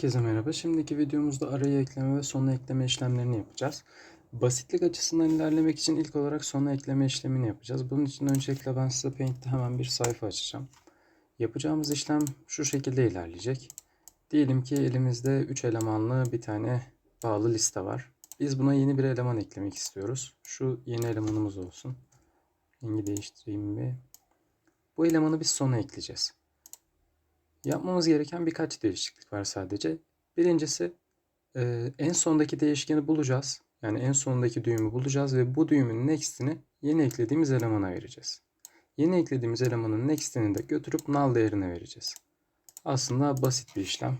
Herkese merhaba. Şimdiki videomuzda araya ekleme ve sona ekleme işlemlerini yapacağız. Basitlik açısından ilerlemek için ilk olarak sona ekleme işlemini yapacağız. Bunun için öncelikle ben size Paint'te hemen bir sayfa açacağım. Yapacağımız işlem şu şekilde ilerleyecek. Diyelim ki elimizde 3 elemanlı bir tane bağlı liste var. Biz buna yeni bir eleman eklemek istiyoruz. Şu yeni elemanımız olsun. Rengi değiştireyim bir. Bu elemanı biz sona ekleyeceğiz. Yapmamız gereken birkaç değişiklik var sadece. Birincisi e, en sondaki değişkeni bulacağız. Yani en sondaki düğümü bulacağız ve bu düğümün next'ini yeni eklediğimiz elemana vereceğiz. Yeni eklediğimiz elemanın next'ini de götürüp null değerine vereceğiz. Aslında basit bir işlem.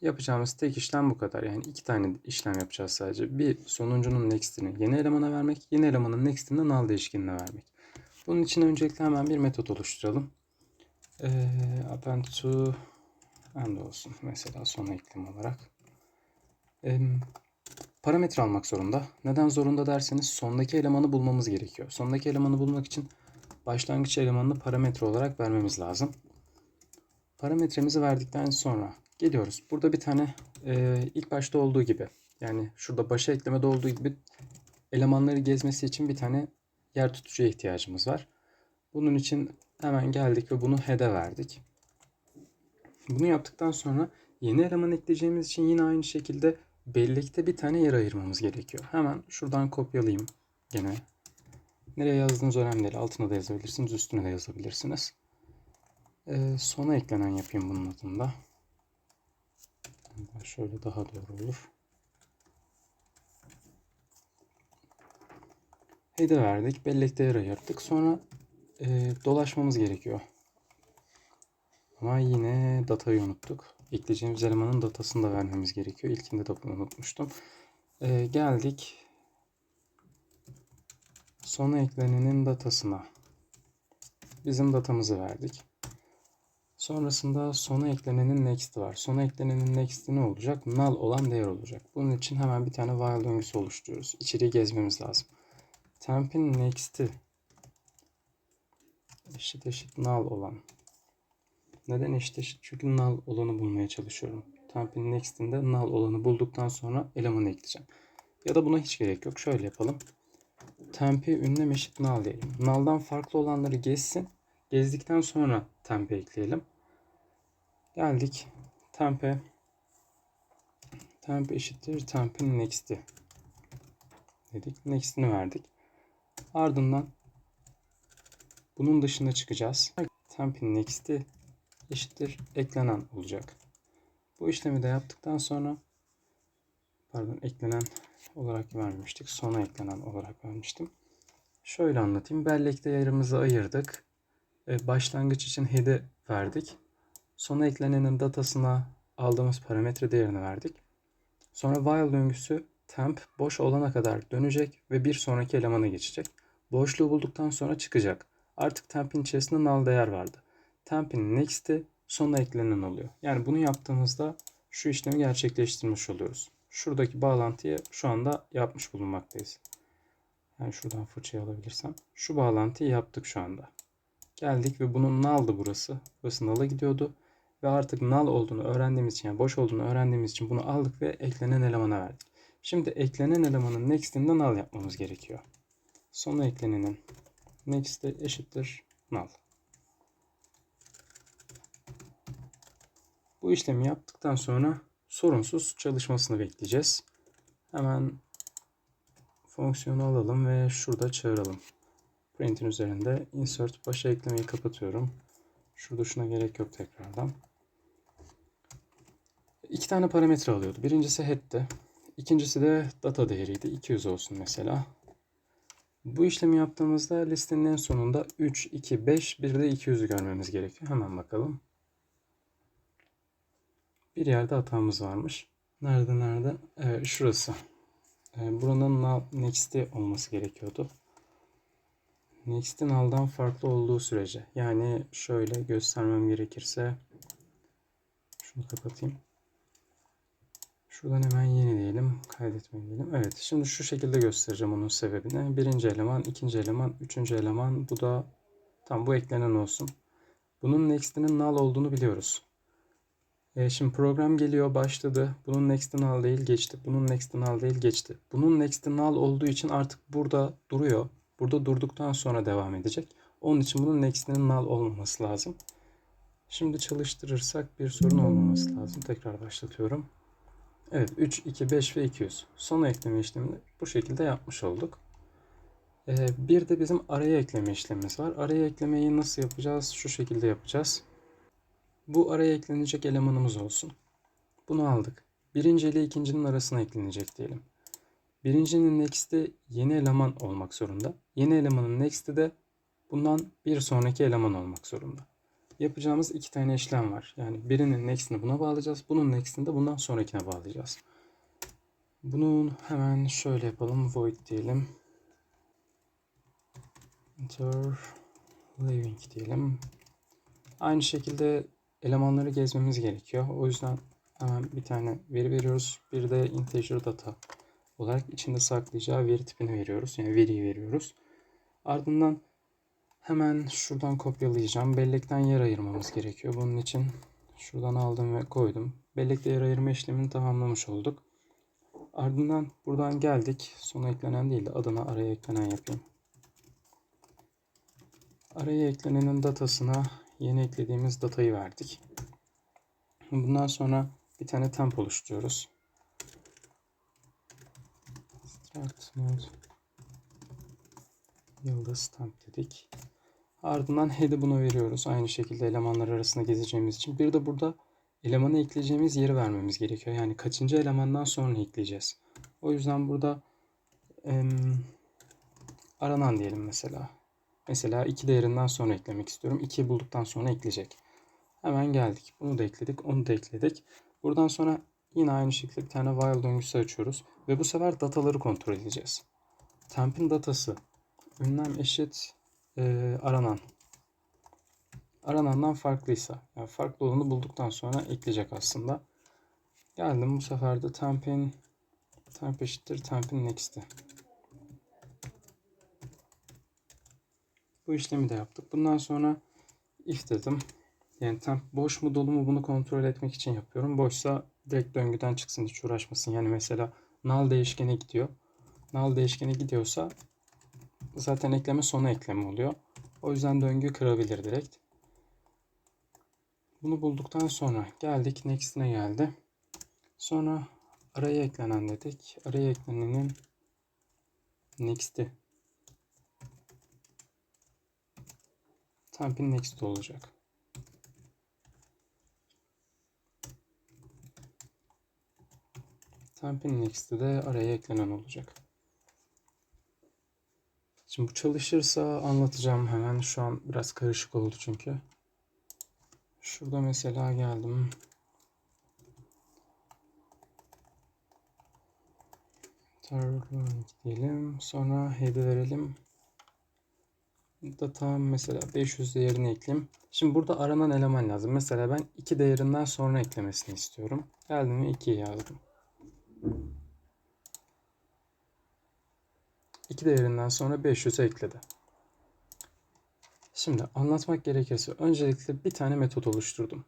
Yapacağımız tek işlem bu kadar. Yani iki tane işlem yapacağız sadece. Bir sonuncunun next'ini yeni elemana vermek, yeni elemanın next'ini de null değişkenine vermek. Bunun için öncelikle hemen bir metot oluşturalım. Ee, append to end olsun mesela son eklem olarak. Ee, parametre almak zorunda. Neden zorunda derseniz sondaki elemanı bulmamız gerekiyor. Sondaki elemanı bulmak için başlangıç elemanını parametre olarak vermemiz lazım. Parametremizi verdikten sonra geliyoruz. Burada bir tane e, ilk başta olduğu gibi yani şurada başa eklemede olduğu gibi elemanları gezmesi için bir tane yer tutucuya ihtiyacımız var. Bunun için hemen geldik ve bunu head'e verdik. Bunu yaptıktan sonra yeni eleman ekleyeceğimiz için yine aynı şekilde bellekte bir tane yer ayırmamız gerekiyor. Hemen şuradan kopyalayayım gene. Nereye yazdığınız önemli değil. Altına da yazabilirsiniz, üstüne de yazabilirsiniz. Ee, sona eklenen yapayım bunun adında. Şöyle daha doğru olur. Head'e verdik. Bellekte yer ayırdık. Sonra e, dolaşmamız gerekiyor. Ama yine datayı unuttuk. Ekleyeceğimiz elemanın datasını da vermemiz gerekiyor. İlkinde de bunu unutmuştum. E, geldik. Sona eklenenin datasına. Bizim datamızı verdik. Sonrasında sona eklenenin next var. Sona eklenenin next ne olacak? Null olan değer olacak. Bunun için hemen bir tane while döngüsü oluşturuyoruz. İçeriği gezmemiz lazım. Temp'in next'i eşit eşit null olan. Neden eşit eşit? Çünkü null olanı bulmaya çalışıyorum. Temp'in next'inde null olanı bulduktan sonra elemanı ekleyeceğim. Ya da buna hiç gerek yok. Şöyle yapalım. Temp'i ünlem eşit null diyelim. Null'dan farklı olanları gezsin. Gezdikten sonra temp'e ekleyelim. Geldik. Temp'e temp eşittir temp'in next'i dedik. Next'ini verdik. Ardından bunun dışına çıkacağız. Temp'in next'i eşittir eklenen olacak. Bu işlemi de yaptıktan sonra pardon eklenen olarak vermiştik. Sona eklenen olarak vermiştim. Şöyle anlatayım. Bellekte yerimizi ayırdık. E, başlangıç için head'i verdik. Sona eklenenin datasına aldığımız parametre değerini verdik. Sonra while döngüsü temp boş olana kadar dönecek ve bir sonraki elemana geçecek. Boşluğu bulduktan sonra çıkacak. Artık temp'in içerisinde null değer vardı. Temp'in next'i sona eklenen oluyor. Yani bunu yaptığımızda şu işlemi gerçekleştirmiş oluyoruz. Şuradaki bağlantıyı şu anda yapmış bulunmaktayız. Yani şuradan fırçayı alabilirsem. Şu bağlantıyı yaptık şu anda. Geldik ve bunun null'dı burası. Burası null'a gidiyordu. Ve artık null olduğunu öğrendiğimiz için yani boş olduğunu öğrendiğimiz için bunu aldık ve eklenen elemana verdik. Şimdi eklenen elemanın next'inde null yapmamız gerekiyor. Sona eklenenin next'e eşittir null. Bu işlemi yaptıktan sonra sorunsuz çalışmasını bekleyeceğiz. Hemen fonksiyonu alalım ve şurada çağıralım. Print'in üzerinde insert başa eklemeyi kapatıyorum. Şurada şuna gerek yok tekrardan. İki tane parametre alıyordu. Birincisi head'ti. İkincisi de data değeriydi. 200 olsun mesela. Bu işlemi yaptığımızda listenin en sonunda 3, 2, 5, bir de 200'ü görmemiz gerekiyor. Hemen bakalım. Bir yerde hatamız varmış. Nerede nerede? Evet, şurası. Ee, buranın next'i olması gerekiyordu. Next'in aldan farklı olduğu sürece. Yani şöyle göstermem gerekirse şunu kapatayım. Şuradan hemen yeni diyelim. Kaydetme diyelim. Evet. Şimdi şu şekilde göstereceğim onun sebebini. Birinci eleman, ikinci eleman, üçüncü eleman. Bu da tam bu eklenen olsun. Bunun next'inin null olduğunu biliyoruz. E, şimdi program geliyor başladı. Bunun next null değil geçti. Bunun next null değil geçti. Bunun next null olduğu için artık burada duruyor. Burada durduktan sonra devam edecek. Onun için bunun next'inin null olmaması lazım. Şimdi çalıştırırsak bir sorun olmaması lazım. Tekrar başlatıyorum. Evet 3, 2, 5 ve 200. Son ekleme işlemini bu şekilde yapmış olduk. Ee, bir de bizim araya ekleme işlemimiz var. Araya eklemeyi nasıl yapacağız? Şu şekilde yapacağız. Bu araya eklenecek elemanımız olsun. Bunu aldık. Birinci ile ikincinin arasına eklenecek diyelim. Birincinin next'i yeni eleman olmak zorunda. Yeni elemanın next'i de bundan bir sonraki eleman olmak zorunda. Yapacağımız iki tane işlem var. Yani birinin next'ini buna bağlayacağız. Bunun next'ini de bundan sonrakine bağlayacağız. Bunun hemen şöyle yapalım. Void diyelim. Enter living diyelim. Aynı şekilde elemanları gezmemiz gerekiyor. O yüzden hemen bir tane veri veriyoruz. Bir de integer data olarak içinde saklayacağı veri tipini veriyoruz. Yani veriyi veriyoruz. Ardından hemen şuradan kopyalayacağım. Bellekten yer ayırmamız gerekiyor. Bunun için şuradan aldım ve koydum. Bellekte yer ayırma işlemini tamamlamış olduk. Ardından buradan geldik. Sona eklenen değil de adına araya eklenen yapayım. Araya eklenenin datasına yeni eklediğimiz datayı verdik. Bundan sonra bir tane temp oluşturuyoruz. Start mode yıldız temp dedik. Ardından head'i buna veriyoruz. Aynı şekilde elemanlar arasında gezeceğimiz için. Bir de burada elemanı ekleyeceğimiz yeri vermemiz gerekiyor. Yani kaçıncı elemandan sonra ekleyeceğiz. O yüzden burada em, aranan diyelim mesela. Mesela 2 değerinden sonra eklemek istiyorum. 2'yi bulduktan sonra ekleyecek. Hemen geldik. Bunu da ekledik. Onu da ekledik. Buradan sonra yine aynı şekilde bir tane while döngüsü açıyoruz. Ve bu sefer dataları kontrol edeceğiz. Temp'in datası ünlem eşit e, aranan. Aranandan farklıysa. Yani farklı olanı bulduktan sonra ekleyecek aslında. Geldim bu sefer de temp'in temp eşittir temp'in next'i. Bu işlemi de yaptık. Bundan sonra if dedim. Yani temp boş mu dolu mu bunu kontrol etmek için yapıyorum. Boşsa direkt döngüden çıksın hiç uğraşmasın. Yani mesela null değişkene gidiyor. Null değişkene gidiyorsa zaten ekleme sona ekleme oluyor. O yüzden döngü kırabilir direkt. Bunu bulduktan sonra geldik next'ine geldi. Sonra araya eklenen dedik. Araya eklenenin next'i Temp'in next olacak. Temp'in next'i de araya eklenen olacak. Şimdi bu çalışırsa anlatacağım hemen. Şu an biraz karışık oldu çünkü. Şurada mesela geldim. Terlearning diyelim. Sonra head'i verelim. Data mesela 500 değerini ekleyeyim. Şimdi burada aranan eleman lazım. Mesela ben 2 değerinden sonra eklemesini istiyorum. Geldim ve 2'yi yazdım. 2 değerinden sonra 500 ekledi. Şimdi anlatmak gerekirse öncelikle bir tane metot oluşturdum.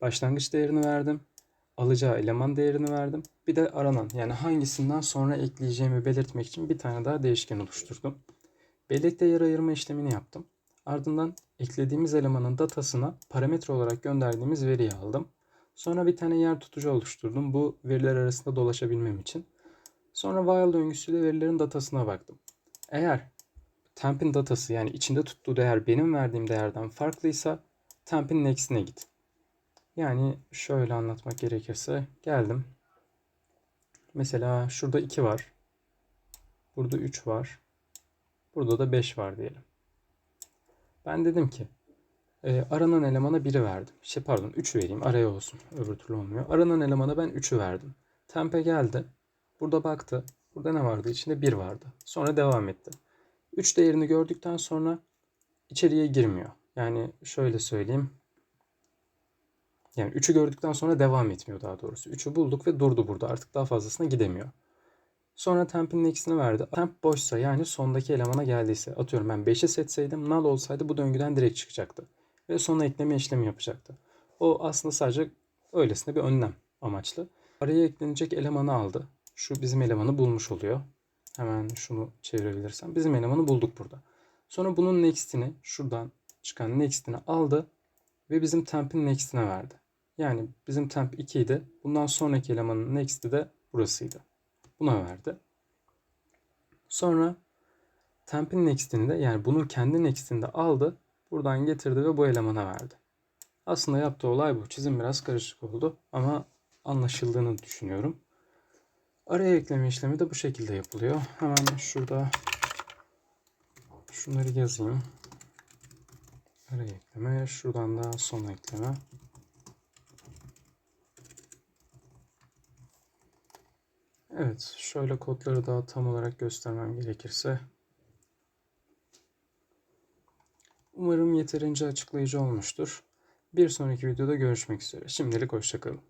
Başlangıç değerini verdim. Alacağı eleman değerini verdim. Bir de aranan yani hangisinden sonra ekleyeceğimi belirtmek için bir tane daha değişken oluşturdum. Bellekte yer ayırma işlemini yaptım. Ardından eklediğimiz elemanın datasına parametre olarak gönderdiğimiz veriyi aldım. Sonra bir tane yer tutucu oluşturdum bu veriler arasında dolaşabilmem için. Sonra while döngüsüyle verilerin datasına baktım. Eğer temp'in datası yani içinde tuttuğu değer benim verdiğim değerden farklıysa temp'in next'ine git. Yani şöyle anlatmak gerekirse geldim. Mesela şurada 2 var. Burada 3 var. Burada da 5 var diyelim. Ben dedim ki e, aranan elemana 1'i verdim. Şey pardon 3 vereyim araya olsun. Öbür türlü olmuyor. Aranan elemana ben 3'ü verdim. Tempe geldi. Burada baktı. Burada ne vardı? İçinde 1 vardı. Sonra devam etti. 3 değerini gördükten sonra içeriye girmiyor. Yani şöyle söyleyeyim. Yani 3'ü gördükten sonra devam etmiyor daha doğrusu. 3'ü bulduk ve durdu burada. Artık daha fazlasına gidemiyor. Sonra temp'in next'ini verdi. Temp boşsa yani sondaki elemana geldiyse atıyorum ben 5'i seçseydim null olsaydı bu döngüden direkt çıkacaktı. Ve sona ekleme işlemi yapacaktı. O aslında sadece Öylesine bir önlem amaçlı. Araya eklenecek elemanı aldı. Şu bizim elemanı bulmuş oluyor. Hemen şunu çevirebilirsem. Bizim elemanı bulduk burada. Sonra bunun next'ini şuradan çıkan next'ini aldı ve bizim temp'in next'ine verdi. Yani bizim temp 2 idi. Bundan sonraki elemanın next'i de burasıydı. Buna verdi. Sonra temp'in next'ini de yani bunun kendi next'ini de aldı. Buradan getirdi ve bu elemana verdi. Aslında yaptığı olay bu. Çizim biraz karışık oldu ama anlaşıldığını düşünüyorum. Araya ekleme işlemi de bu şekilde yapılıyor. Hemen şurada şunları yazayım. Araya ekleme, şuradan da son ekleme. Evet, şöyle kodları da tam olarak göstermem gerekirse. Umarım yeterince açıklayıcı olmuştur. Bir sonraki videoda görüşmek üzere. Şimdilik hoşçakalın.